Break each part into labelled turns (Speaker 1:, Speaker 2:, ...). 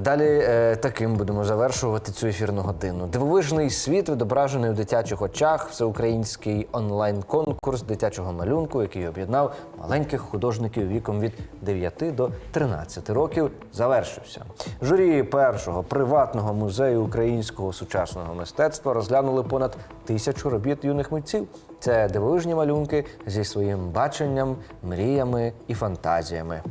Speaker 1: Далі е, таким будемо завершувати цю ефірну годину. Дивовижний світ відображений у дитячих очах. Всеукраїнський онлайн-конкурс дитячого малюнку, який об'єднав маленьких художників віком від 9 до 13 років, завершився. Журі першого приватного музею українського сучасного мистецтва розглянули понад тисячу робіт юних митців. Це дивовижні малюнки зі своїм баченням, мріями і фантазіями.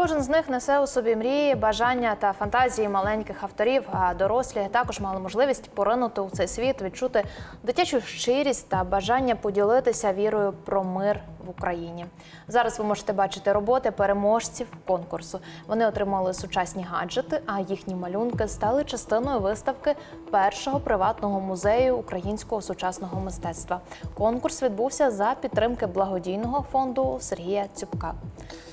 Speaker 2: Кожен з них несе у собі мрії, бажання та фантазії маленьких авторів, а дорослі також мали можливість поринути у цей світ, відчути дитячу щирість та бажання поділитися вірою про мир в Україні. Зараз ви можете бачити роботи переможців конкурсу. Вони отримали сучасні гаджети, а їхні малюнки стали частиною виставки першого приватного музею українського сучасного мистецтва. Конкурс відбувся за підтримки благодійного фонду Сергія Цюбка.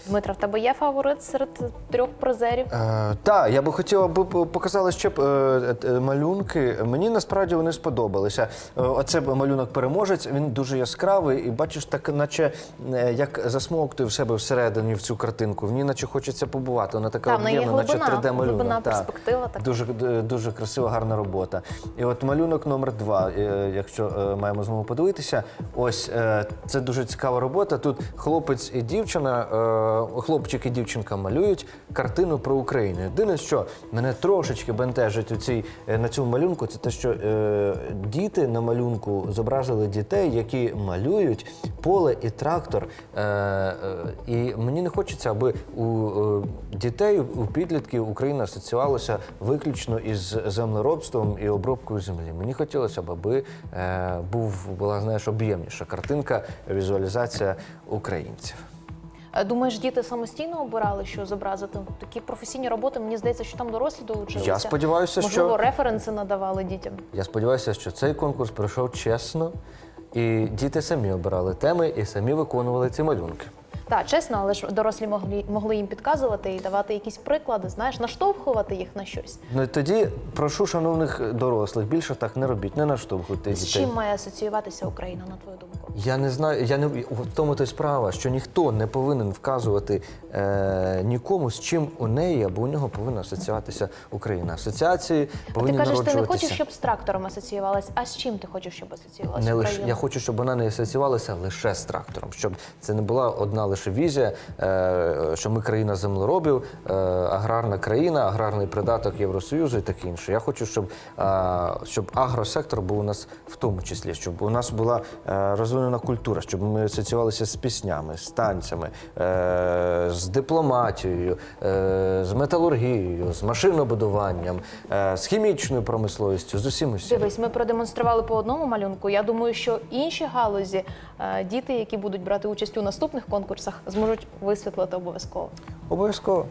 Speaker 2: Дмитро, в тебе є фаворит серед трьох призерів?
Speaker 1: Е, так, я би хотів, аби п- показали ще б е, е, малюнки. Мені насправді вони сподобалися. Е, Оце малюнок переможець. Він дуже яскравий, і бачиш, так, наче е, як засмоктує в себе всередині в цю картинку. В ній наче хочеться побувати. Вона така
Speaker 2: неї
Speaker 1: об'ємна, наче
Speaker 2: глибина,
Speaker 1: 3D малюнок.
Speaker 2: глибина, перспектива така.
Speaker 1: Дуже дуже красива, гарна робота. І от малюнок номер два, е, якщо е, маємо знову подивитися, ось е, це дуже цікава робота. Тут хлопець і дівчина, е, хлопчик і дівчинка малюють картину про Україну. Єдине, що мене трошечки бентежить у цій е, на цьому малюнку, це те, що е, діти на малюнку зобразили дітей, які малюють поле і трактор. Е, е, і мені не хочеться, аби у е, дітей, у підлітків Україна асоціювалася виключно із землеробством і обробкою землі. Мені хотілося б, аби е, був була знаєш об'ємніша картинка, візуалізація українців.
Speaker 2: Е, Думаєш, діти самостійно обирали, що зобразити? Такі професійні роботи, мені здається, що там дорослі долучилися.
Speaker 1: Я сподіваюся,
Speaker 2: Можливо,
Speaker 1: що-
Speaker 2: референси надавали дітям.
Speaker 1: Я сподіваюся, що цей конкурс пройшов чесно, і діти самі обирали теми і самі виконували ці малюнки.
Speaker 2: Так, чесно, але ж дорослі могли, могли їм підказувати і давати якісь приклади, знаєш, наштовхувати їх на щось.
Speaker 1: Ну тоді прошу шановних дорослих, більше так не робіть, не наштовхуйте
Speaker 2: З чим має асоціюватися Україна, на твою думку?
Speaker 1: Я не знаю, я не в тому то й справа, що ніхто не повинен вказувати е, нікому, з чим у неї або у нього повинна асоціюватися Україна. Асоціації
Speaker 2: А ти кажеш, ти не хочеш, щоб з трактором асоціювалась, а з чим ти хочеш, щоб асоціювалася
Speaker 1: Не лише я хочу, щоб вона не асоціювалася лише з трактором, щоб це не була одна лише візія, е, що ми країна землеробів, е, аграрна країна, аграрний придаток Євросоюзу і таке інше. Я хочу, щоб, е, щоб агросектор був у нас в тому числі, щоб у нас була розвинена культура, щоб ми асоціювалися з піснями, з танцями, з дипломатією, з металургією, з машинобудуванням, з хімічною промисловістю, з усім усім.
Speaker 2: Дивись, ми продемонстрували по одному малюнку. Я думаю, що інші галузі, діти, які будуть брати участь у наступних конкурсах, зможуть висвітлити обов'язково.
Speaker 1: Обов'язково.